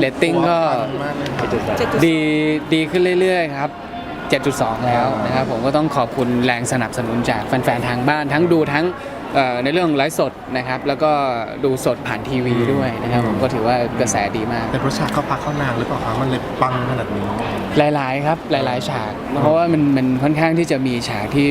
เรตติ้งก็มากเลยครับดีดีขึ้นเรื่อยๆครับ 7.2 แล้วนะครับผมก็ต้องขอบคุณแรงสนับสนุนจากแฟนๆทางบ้านทั้งดูทั้งเอ่อในเรื่องไลฟ์สดนะครับ แล้วก็ดูสดผ่านทีวีด้วยนะครับผมก็ถือว่ากระแสดีมาก แต่รสชาติเข้าพักเข้านางหรือเปล่าครับมันเลยปังขนาดนี้ หลายๆครับหลายๆฉาก เพราะว่ามันมันค่อนข้างที่จะมีฉากที่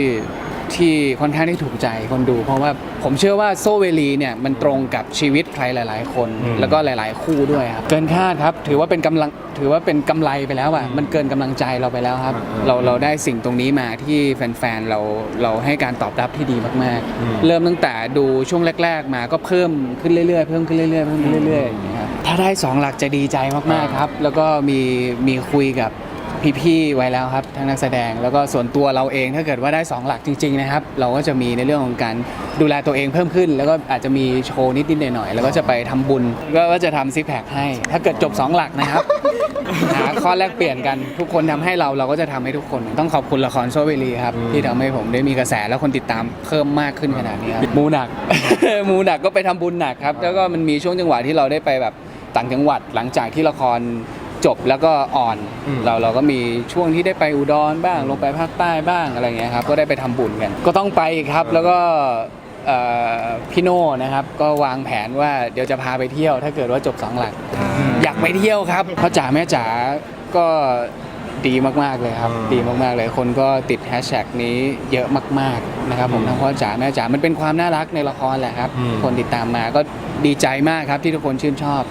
ที่ค่อนข้างที่ถูกใจคนดู เพราะว่าผมเชื่อว่าโซเวลีเนี่ยมันตรงกับชีวิตใครหลาย ๆ คนอืมแล้วก็หลาย ๆ คู่ด้วยครับเกินคาดครับถือว่าเป็นกำลังถือว่าเป็นกำไรไปแล้วอะมันเกินกำลังใจเราไปแล้วครับ เราเราได้สิ่งตรงนี้มาที่แฟน ๆ เราเราให้การตอบรับที่ดีมากอืมๆเริ่มตั้งแต่ดูช่วงแรก ๆ มาก็เพิ่มขึ้นเรื่อย ๆ เพิ่มขึ้นเรื่อย ๆ เพิ่มขึ้นเรื่อยๆอย่างเงี้ยครับถ้าได้สองหลักจะดีใจมาก ๆ ครับ แล้วก็มีมีคุยกับ พี่ๆไว้แล้วครับทั้งนักแสดงแล้วก็ส่วนตัวเราเองถ้าเกิดว่าได้ 2 หลักจริงๆนะครับเราก็จะมีในเรื่องของการดูแลตัวเองเพิ่มขึ้น แล้วก็อาจจะมีโชว์นิดๆหน่อยๆแล้วก็จะไปทำบุญก็ก็จะทำซิกแพคให้ ถ้าเกิดจบ 2 หลักนะครับ หาข้อแลกเปลี่ยนกันทุกคนทำให้เราเราก็จะทำให้ทุกคน ต้องขอบคุณละครโซเวลีครับอืมที่ทำให้ผมได้มีกระแสและคนติดตามเพิ่มมากขึ้นขนาดนี้ครับมูหนักมูหนักก็ไปทำบุญหนักครับแล้วก็มันมีช่วงจังหวะที่เราได้ไปแบบต่างจังหวัดหลังจากที่ละคร จบแล้วก็อ่อนอืม เราเราก็มีช่วงที่ได้ไปอุดรบ้างลงไปภาคใต้บ้างอะไรเงี้ยครับก็ได้ไปทำบุญกัน ก็ต้องไปอีกครับแล้วก็เอ่อพี่โน่นะครับก็วางแผนว่าเดี๋ยวจะพาไปเที่ยว ถ้าเกิดว่าจบสองหลัก อยากไปเที่ยวครับพ่อจ๋าแม่จ๋าก็ดีมากๆเลยครับ อืมดีมากๆเลยคนก็ติดแฮชแท็กนี้เยอะมากๆนะครับผมอืมทั้งพ่อจ๋าแม่จ๋ามันเป็นความน่ารักในละครแหละครับ อืม คนติดตามมาก็ดีใจมากครับที่ทุกคนชื่นชอบ